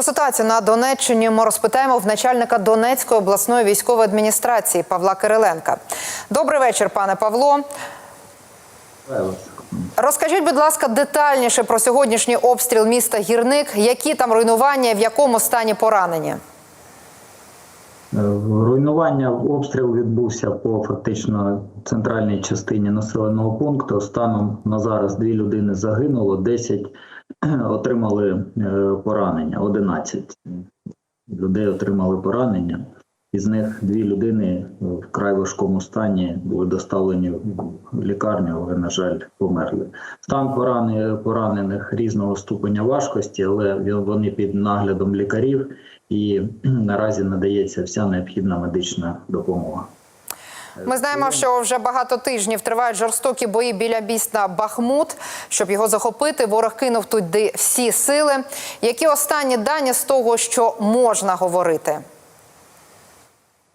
Про ситуацію на Донеччині ми розпитаємо в начальника Донецької обласної військової адміністрації Павла Кириленка. Добрий вечір, пане Павло. Розкажіть, будь ласка, детальніше про сьогоднішній обстріл міста Гірник. Які там руйнування, в якому стані поранені? Е, Руйнування обстріл відбувся по фактично центральній частині населеного пункту. Станом на зараз дві людини загинуло, 10 отримали е, поранення, 11 людей отримали поранення. Із них дві людини в вкрай важкому стані були доставлені в лікарню, але, на жаль, померли. Стан поранених різного ступеня важкості, але вони під наглядом лікарів і наразі надається вся необхідна медична допомога. Ми знаємо, що вже багато тижнів тривають жорстокі бої біля міста Бахмут. Щоб його захопити, ворог кинув туди всі сили. Які останні дані з того, що можна говорити?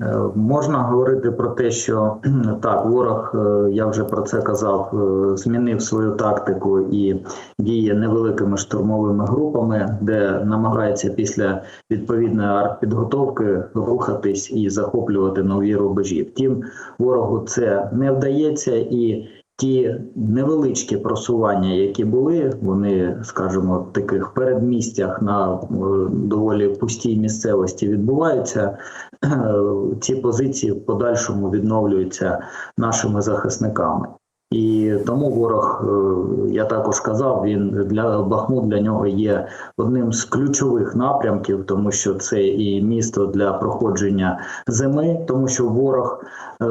Е, Можна говорити про те, що так, ворог, е, я вже про це казав, е, змінив свою тактику і діє невеликими штурмовими групами, де намагається після відповідної артпідготовки рухатись і захоплювати нові рубежі. Втім, ворогу це не вдається і. Ті невеличкі просування, які були, вони, скажімо, в таких передмістях на е, доволі пустій місцевості відбуваються. Ці позиції в подальшому відновлюються нашими захисниками. І тому ворог, е, я також казав, він для Бахмут для нього є одним з ключових напрямків, тому що це і місто для проходження зими, тому що ворог е,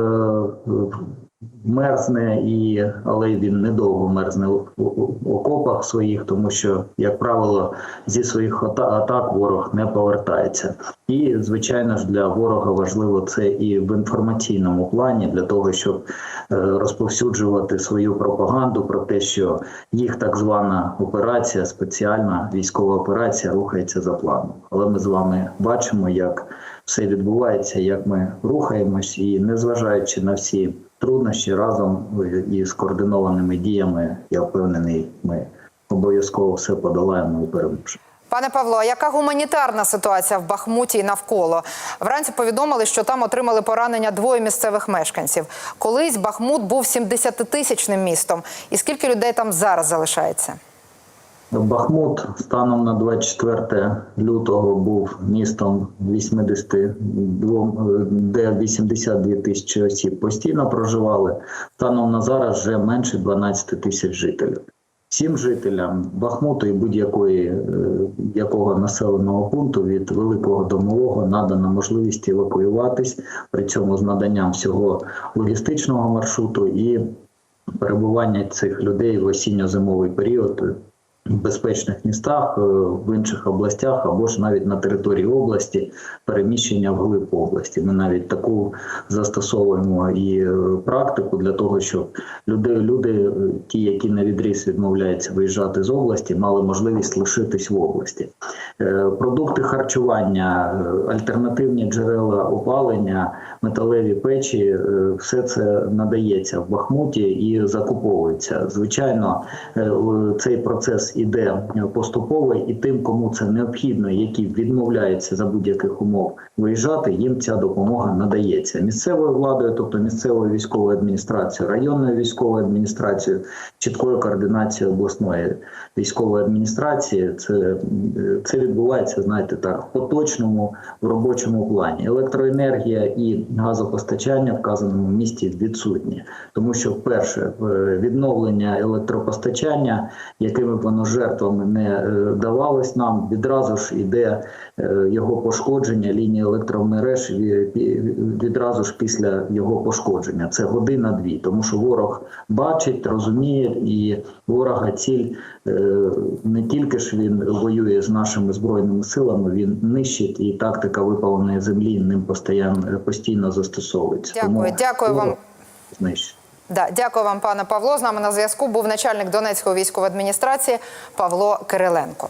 мерзне і але він недовго мерзне в окопах своїх, тому що, як правило, зі своїх атак ворог не повертається. І звичайно ж для ворога важливо це і в інформаційному плані для того, щоб е, розповсюджувати свою пропаганду про те, що їх так звана операція, спеціальна військова операція рухається за планом. Але ми з вами бачимо, як все відбувається, як ми рухаємось, і незважаючи на всі труднощі разом із координованими діями, я впевнений, ми обов'язково все подолаємо і переможемо. Пане Павло, яка гуманітарна ситуація в Бахмуті і навколо? Вранці повідомили, що там отримали поранення двоє місцевих мешканців. Колись Бахмут був 70-тисячним містом. І скільки людей там зараз залишається? Бахмут станом на 24 лютого був містом 82, де 82 тисячі осіб постійно проживали. Станом на зараз вже менше 12 тисяч жителів. Всім жителям Бахмуту і будь-якої е, якого населеного пункту від великого домового надана можливість евакуюватись, при цьому з наданням всього логістичного маршруту і перебування цих людей в осінньо-зимовий період безпечних містах, е, в інших областях або ж навіть на території області переміщення в глиб області. Ми навіть таку застосовуємо і е, практику для того, щоб люди, люди, ті, які на відріз відмовляються виїжджати з області, мали можливість лишитись в області. Е, Продукти харчування, е, альтернативні джерела опалення, металеві печі, е, все це надається в Бахмуті і закуповується. Звичайно, цей процес іде поступово, і тим, кому це необхідно, які відмовляються за будь-яких умов виїжджати, їм ця допомога надається місцевою владою, тобто місцевою військовою адміністрацією, районною військовою адміністрацією, чіткою координацією обласної військової адміністрації. Це, е, це відбувається, знаєте, так, в поточному в робочому плані. Електроенергія і газопостачання в вказаному місті відсутні, тому що перше е, відновлення електропостачання, якими воно жертвами не е, давалось нам, відразу ж іде його пошкодження лінії електромереж відразу ж після його пошкодження. Це година-дві, тому що ворог бачить, розуміє, і ворога ціль е, не тільки ж він воює з нашими збройними силами, він нищить і тактика випаленої землі ним постійно постійно застосовується. Дякую, дякую вам. знищить. Да, дякую вам, пане Павло. З нами на зв'язку був начальник Донецької військової адміністрації Павло Кириленко.